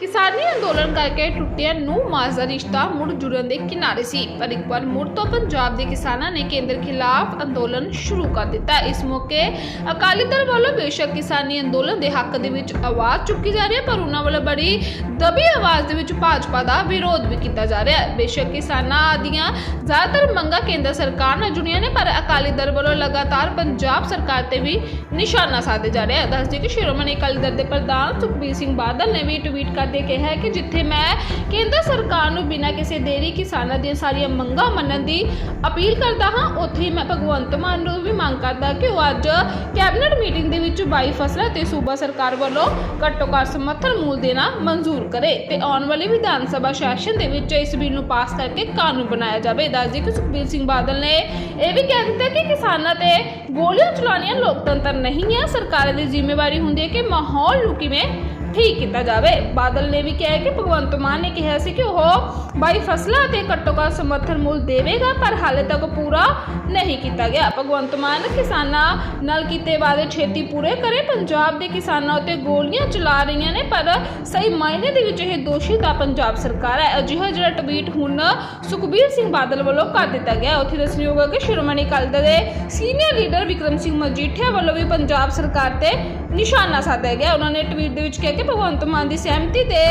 ਕਿਸਾਨੀ ਅੰਦੋਲਨ ਕਰਕੇ ਟੁੱਟਿਆ ਨੂੰ ਮਾਸ ਦਾ ਰਿਸ਼ਤਾ ਮੁੜ ਜੁੜਨ ਦੇ ਕਿਨਾਰੇ ਸੀ। ਪਰ ਇੱਕ ਵਾਰ ਮੁੜ ਤੋਂ ਪੰਜਾਬ ਦੇ ਕਿਸਾਨਾਂ ਨੇ ਕੇਂਦਰ ਖਿਲਾਫ ਅੰਦੋਲਨ ਸ਼ੁਰੂ ਕਰ ਦਿੱਤਾ। ਇਸ ਮੌਕੇ ਅਕਾਲੀ ਦਲ ਵੱਲੋਂ ਬੇਸ਼ੱਕ ਕਿਸਾਨੀ ਅੰਦੋਲਨ ਦੇ ਹੱਕ ਦੇ ਵਿੱਚ ਆਵਾਜ਼ ਚੁੱਕੀ ਜਾ ਰਹੀ ਹੈ, ਪਰ ਉਹਨਾਂ ਵੱਲੋਂ ਬੜੀ ਦਬੀ ਆਵਾਜ਼ ਦੇ ਵਿੱਚ ਭਾਜਪਾ ਦਾ ਵਿਰੋਧ ਵੀ ਕੀਤਾ ਜਾ ਰਿਹਾ ਹੈ। ਬੇਸ਼ੱਕ ਕਿਸਾਨਾਂ ਦੀਆਂ ਜ਼ਿਆਦਾਤਰ ਮੰਗਾਂ ਕੇਂਦਰ ਸਰਕਾਰ ਨਾਲ ਜੁੜੀਆਂ ਨੇ, ਪਰ ਅਕਾਲੀ ਦਲ ਵੱਲੋਂ ਲਗਾਤਾਰ ਪੰਜਾਬ ਸਰਕਾਰ ਤੇ ਵੀ ਨਿਸ਼ਾਨਾ ਸਾਧੇ ਜਾ ਰਿਹਾ ਹੈ। ਦੱਸਦੇ ਕਿ ਸ਼੍ਰੋਮਣੀ ਅਕਾਲੀ ਦਲ ਦੇ ਪ੍ਰਧਾਨ ਸੁਖਬੀਰ ਸਿੰਘ ਬਾਦਲ ਨੇ ਵੀ ਟਵੀਟ ਕਰ ਕਰਦੇ ਕਿਹਾ ਕਿ ਜਿੱਥੇ ਮੈਂ ਕੇਂਦਰ ਸਰਕਾਰ ਨੂੰ ਬਿਨਾਂ ਕਿਸੇ ਦੇਰੀ ਕਿਸਾਨਾਂ ਦੀਆਂ ਸਾਰੀਆਂ ਮੰਗਾਂ ਮੰਨਣ ਦੀ ਅਪੀਲ ਕਰਦਾ ਹਾਂ, ਉੱਥੇ ਹੀ ਮੈਂ ਭਗਵੰਤ ਮਾਨ ਨੂੰ ਵੀ ਮੰਗ ਕਰਦਾ ਕਿ ਉਹ ਅੱਜ ਕੈਬਨਿਟ ਮੀਟਿੰਗ ਦੇ ਵਿੱਚ ਬਾਈ ਫਸਲਾਂ ਤੇ ਸੂਬਾ ਸਰਕਾਰ ਵੱਲੋਂ ਘੱਟੋ ਘੱਟ ਸਮਰਥਨ ਮੂਲ ਦੇਣਾ ਮਨਜ਼ੂਰ ਕਰੇ ਤੇ ਆਉਣ ਵਾਲੇ ਵਿਧਾਨ ਸਭਾ ਸੈਸ਼ਨ ਦੇ ਵਿੱਚ ਇਸ ਬਿੱਲ ਨੂੰ ਪਾਸ ਕਰਕੇ ਕਾਨੂੰਨ ਬਣਾਇਆ ਜਾਵੇ। ਦੱਸ ਦੱਸਦੇ ਕਿ ਸੁਖਬੀਰ ਸਿੰਘ ਬਾਦਲ ਨੇ ਇਹ ਵੀ ਕਹਿ ਦਿੱਤਾ ਕਿ ਕਿਸਾਨਾਂ ਤੇ ਗੋਲੀਆਂ ਚਲਾਉਣੀਆਂ ਲੋਕਤੰਤਰ ਨਹੀਂ ਹੈ ਸਰਕਾਰਾਂ ਦੀ ਜ਼ਿੰਮੇਵਾਰੀ ਹੁੰਦੀ ਹੈ ਕਿ ਮਾਹੌਲ ਨੂੰ ਕਿਵੇਂ ਠੀਕ ਕੀਤਾ ਜਾਵੇ। ਬਾਦਲ ਨੇ ਵੀ ਕਿਹਾ ਕਿ ਭਗਵੰਤ ਮਾਨ ਨੇ ਕਿਹਾ ਸੀ ਕਿ ਉਹ ਬਾਈ ਫਸਲਾਂ ਤੇ ਘੱਟੋ ਘੱਟ ਸਮਰਥਨ ਮੁੱਲ ਦੇਵੇਗਾ, ਪਰ ਹਾਲੇ ਤੱਕ ਪੂਰਾ ਨਹੀਂ ਕੀਤਾ ਗਿਆ। ਭਗਵੰਤ ਮਾਨ ਕਿਸਾਨਾਂ ਨਾਲ ਕੀਤੇ ਵਾਅਦੇ ਛੇਤੀ ਪੂਰੇ ਕਰੇ। ਪੰਜਾਬ ਦੇ ਕਿਸਾਨਾਂ ਉੱਤੇ ਗੋਲੀਆਂ ਚਲਾ ਰਹੀਆਂ ਨੇ, ਪਰ ਸਹੀ ਮਾਇਨੇ ਦੇ ਵਿੱਚ ਇਹ ਦੋਸ਼ੀ ਤਾਂ ਪੰਜਾਬ ਸਰਕਾਰ ਹੈ। ਅਜਿਹਾ ਜਿਹੜਾ ਟਵੀਟ ਹੁਣ ਸੁਖਬੀਰ ਸਿੰਘ ਬਾਦਲ ਵੱਲੋਂ ਕਰ ਦਿੱਤਾ ਗਿਆ ਉੱਥੇ ਦੱਸਣਯੋਗ ਹੈ ਕਿ ਸ਼੍ਰੋਮਣੀ ਅਕਾਲੀ ਦਲ ਦੇ ਸੀਨੀਅਰ ਲੀਡਰ ਵਿਕਰਮ ਸਿੰਘ ਮਜੀਠੀਆ ਵੱਲੋਂ ਵੀ ਪੰਜਾਬ ਸਰਕਾਰ ਤੇ ਨਿਸ਼ਾਨਾ ਸਾਧਿਆ ਗਿਆ। ਉਹਨਾਂ ਨੇ ਟਵੀਟ ਦੇ ਵਿੱਚ ਕਿਹਾ ਕਿ ਭਗਵੰਤ ਮਾਨ ਦੀ ਸਹਿਮਤੀ ਤੇ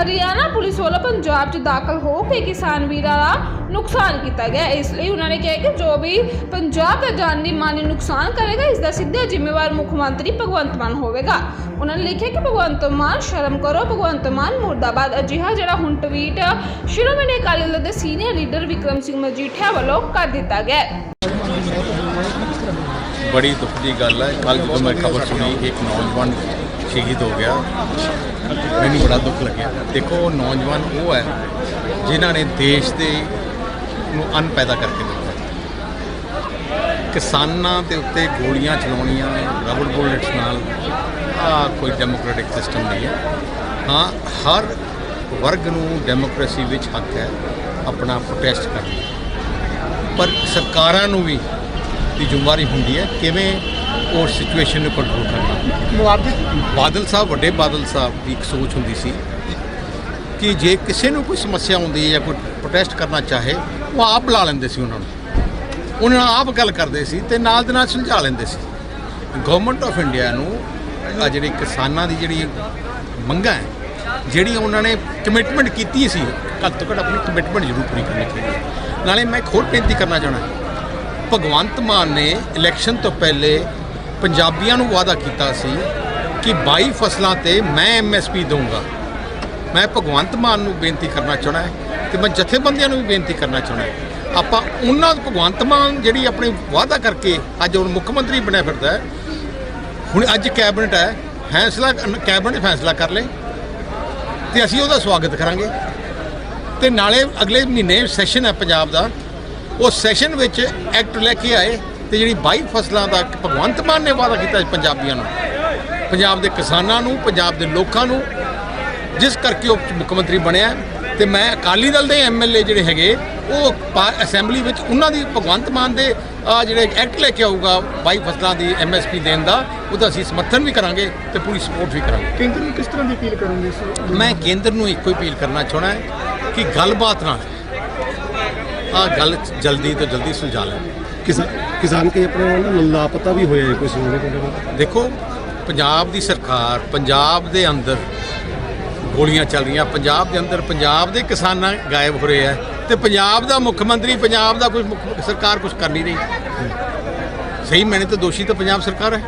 ਹਰਿਆਣਾ ਪੁਲਿਸ ਵੱਲੋਂ ਪੰਜਾਬ 'ਚ ਦਾਖਲ ਹੋ ਕੇ ਕਿਸਾਨ ਵੀਰਾਂ ਦਾ ਨੁਕਸਾਨ ਕੀਤਾ ਗਿਆ। ਇਸ ਲਈ ਉਹਨਾਂ ਨੇ ਕਿਹਾ ਕਿ ਜੋ ਵੀ ਪੰਜਾਬ ਦਾ ਜਾਨੀ ਮਾਨੀ ਨੁਕਸਾਨ ਕਰੇਗਾ, ਇਸ ਦਾ ਸਿੱਧਾ ਜ਼ਿੰਮੇਵਾਰ ਮੁੱਖ ਮੰਤਰੀ ਭਗਵੰਤ ਮਾਨ ਹੋਵੇਗਾ। ਉਹਨਾਂ ਨੇ ਲਿਖਿਆ ਕਿ ਭਗਵੰਤ ਮਾਨ, ਸ਼ਰਮ ਕਰੋ, ਭਗਵੰਤ ਮਾਨ ਮੁਰਦਾਬਾਦ। ਅਜਿਹਾ ਜਿਹੜਾ ਹੁਣ ਟਵੀਟ ਸ਼੍ਰੋਮਣੀ ਅਕਾਲੀ ਦਲ ਦੇ ਸੀਨੀਅਰ ਲੀਡਰ ਵਿਕਰਮ ਸਿੰਘ ਮਜੀਠੀਆ ਵੱਲੋਂ ਕਰ ਦਿੱਤਾ ਗਿਆ ਬੜੀ ਦੁੱਖ ਦੀ ਗੱਲ ਹੈ। ਕੱਲ ਜਦੋਂ ਮੈਂ ਖਬਰ ਸੁਣੀ, ਇੱਕ ਨੌਜਵਾਨ ਸ਼ਹੀਦ ਹੋ ਗਿਆ। ਮੈਨੂੰ ਬੜਾ ਦੁੱਖ ਲੱਗਿਆ। ਦੇਖੋ ਨੌਜਵਾਨ ਉਹ ਹੈ, ਜਿਨ੍ਹਾਂ ਨੇ ਦੇਸ਼ ਦੇ ਨੂੰ ਅੰਨ ਪੈਦਾ ਕਰਕੇ ਦਿੱਤਾ। ਕਿਸਾਨਾਂ ਦੇ ਉੱਤੇ ਗੋਲੀਆਂ ਚਲਾਉਣੀਆਂ ਰਬੜ ਬੁਲੇਟਸ ਨਾਲ ਆ ਕੋਈ ਡੈਮੋਕ੍ਰੈਟਿਕ ਸਿਸਟਮ ਨਹੀਂ ਹੈ। ਹਾਂ, ਹਰ ਵਰਗ ਨੂੰ ਡੈਮੋਕ੍ਰੇਸੀ ਵਿੱਚ ਹੱਕ ਹੈ ਆਪਣਾ ਪ੍ਰੋਟੈਸਟ ਕਰਨ ਪਰ ਸਰਕਾਰਾਂ ਨੂੰ ਵੀ ਦੀ ਜ਼ਿੰਮੇਵਾਰੀ ਹੁੰਦੀ ਹੈ, ਕਿਵੇਂ ਉਹ ਸਿਚੁਏਸ਼ਨ ਨੂੰ ਕੰਟਰੋਲ ਕਰਨਾ ਬਾਦਲ? ਸਾਹਿਬ ਵੱਡੇ ਬਾਦਲ ਸਾਹਿਬ ਦੀ ਇੱਕ ਸੋਚ ਹੁੰਦੀ ਸੀ ਕਿ ਜੇ ਕਿਸੇ ਨੂੰ ਕੋਈ ਸਮੱਸਿਆ ਹੁੰਦੀ ਹੈ ਜਾਂ ਕੋਈ ਪ੍ਰੋਟੈਸਟ ਕਰਨਾ ਚਾਹੇ ਉਹ ਆਪ ਬੁਲਾ ਲੈਂਦੇ ਸੀ ਉਹਨਾਂ ਨੂੰ। ਉਹਨਾਂ ਨਾਲ ਆਪ ਗੱਲ ਕਰਦੇ ਸੀ ਤੇ ਨਾਲ ਦੇ ਨਾਲ ਸੁਲਝਾ ਲੈਂਦੇ ਸੀ। ਗਵਰਨਮੈਂਟ ਆਫ ਇੰਡੀਆ ਨੂੰ ਆ ਜਿਹੜੀ ਕਿਸਾਨਾਂ ਦੀ ਜਿਹੜੀ ਮੰਗਾਂ ਹੈ ਜਿਹੜੀ ਉਹਨਾਂ ਨੇ ਕਮਿਟਮੈਂਟ ਕੀਤੀ ਸੀ ਘੱਟ ਤੋਂ ਘੱਟ ਆਪਣੀ ਕਮਿਟਮੈਂਟ ਜ਼ਰੂਰ ਪੂਰੀ ਕਰਨੀ ਚਾਹੀਦੀ ਨਾਲੇ ਮੈਂ ਇੱਕ ਹੋਰ ਬੇਨਤੀ ਕਰਨਾ ਚਾਹਣਾ ਭਗਵੰਤ ਮਾਨ ਨੇ ਇਲੈਕਸ਼ਨ ਤੋਂ ਪਹਿਲੇ ਪੰਜਾਬੀਆਂ ਨੂੰ ਵਾਅਦਾ ਕੀਤਾ ਸੀ ਕਿ 22 ਫਸਲਾਂ ਤੇ ਮੈਂ ਐਮਐਸਪੀ ਦਊਂਗਾ। ਮੈਂ ਭਗਵੰਤ ਮਾਨ ਨੂੰ ਬੇਨਤੀ ਕਰਨਾ ਚਾਹਣਾ ਹੈ ਤੇ ਮੈਂ ਜਥੇਬੰਦੀਆਂ ਨੂੰ ਵੀ ਬੇਨਤੀ ਕਰਨਾ ਚਾਹਣਾ ਹੈ। ਆਪਾਂ ਉਹਨਾਂ ਭਗਵੰਤ ਮਾਨ ਜਿਹੜੀ ਆਪਣੀ ਵਾਅਦਾ ਕਰਕੇ ਅੱਜ ਹੁਣ ਮੁੱਖ ਮੰਤਰੀ ਬਣਿਆ ਫਿਰਦਾ ਹੈ, ਹੁਣ ਅੱਜ ਕੈਬਨਿਟ ਹੈ, ਫੈਸਲਾ ਕੈਬਨਿਟ ਫੈਸਲਾ ਕਰ ਲੇ ਤੇ ਅਸੀਂ ਉਹਦਾ ਸਵਾਗਤ ਕਰਾਂਗੇ। ਤੇ ਨਾਲੇ ਅਗਲੇ ਮਹੀਨੇ ਸੈਸ਼ਨ ਹੈ ਪੰਜਾਬ ਦਾ, ਉਹ ਸੈਸ਼ਨ ਵਿੱਚ ਐਕਟ ਲੈ ਕੇ ਆਏ। ਤੇ ਜਿਹੜੀ 22 ਫਸਲਾਂ ਦਾ ਭਗਵੰਤ ਮਾਨ ਨੇ ਵਾਅਦਾ ਕੀਤਾ ਪੰਜਾਬੀਆਂ ਨੂੰ ਪੰਜਾਬ ਦੇ ਕਿਸਾਨਾਂ ਨੂੰ ਪੰਜਾਬ ਦੇ ਲੋਕਾਂ ਨੂੰ ਜਿਸ ਕਰਕੇ ਉਹ ਮੁੱਖ ਮੰਤਰੀ ਬਣਿਆ। ਤੇ ਮੈਂ ਅਕਾਲੀ ਦਲ ਦੇ ਐਮਐਲਏ ਜਿਹੜੇ ਹੈਗੇ ਉਹ ਅਸੈਂਬਲੀ ਵਿੱਚ ਉਹਨਾਂ ਦੀ ਭਗਵੰਤ ਮਾਨ ਦੇ ਜਿਹੜੇ ਐਕਟ ਲੈ ਕੇ ਆਊਗਾ 22 ਫਸਲਾਂ ਦੀ ਐਮਐਸਪੀ ਦੇਣ ਦਾ ਉਹਦਾ ਅਸੀਂ ਸਮਰਥਨ ਵੀ ਕਰਾਂਗੇ ਤੇ ਪੂਰੀ ਸਪੋਰਟ ਵੀ ਕਰਾਂਗੇ। ਕੇਂਦਰ ਨੂੰ ਕਿਸ ਤਰ੍ਹਾਂ ਦੀ ਅਪੀਲ ਕਰੋਗੇ ਇਸ ਮੈਂ ਕੇਂਦਰ ਨੂੰ ਇੱਕੋ ਹੀ ਅਪੀਲ ਕਰਨਾ ਚਾਹਣਾ ਹੈ ਕਿ ਗੱਲਬਾਤ ਨਾਲ ਆ ਗੱਲ ਜਲਦੀ ਤੋਂ ਜਲਦੀ ਸੁਲਝਾ ਲੈਣ ਕਿਸਾਨ ਕਿਸਾਨ ਕਈ ਆਪਣੇ ਨਾਲ ਲਾਪਤਾ ਵੀ ਹੋਏ ਕੋਈ ਸੁਣਨੇ ਕੋਈ ਦੇਖੋ, ਪੰਜਾਬ ਦੀ ਸਰਕਾਰ ਪੰਜਾਬ ਦੇ ਅੰਦਰ ਗੋਲੀਆਂ ਚੱਲ ਰਹੀਆਂ, ਪੰਜਾਬ ਦੇ ਅੰਦਰ ਪੰਜਾਬ ਦੇ ਕਿਸਾਨਾਂ ਗਾਇਬ ਹੋ ਰਹੇ ਆ ਤੇ ਪੰਜਾਬ ਦਾ ਮੁੱਖ ਮੰਤਰੀ, ਪੰਜਾਬ ਦਾ ਕੋਈ ਸਰਕਾਰ ਕੁਝ ਕਰ ਨਹੀਂ ਰਹੀ। ਸਹੀ, ਮੈਨੇ ਤਾਂ ਦੋਸ਼ੀ ਤਾਂ ਪੰਜਾਬ ਸਰਕਾਰ ਹੈ।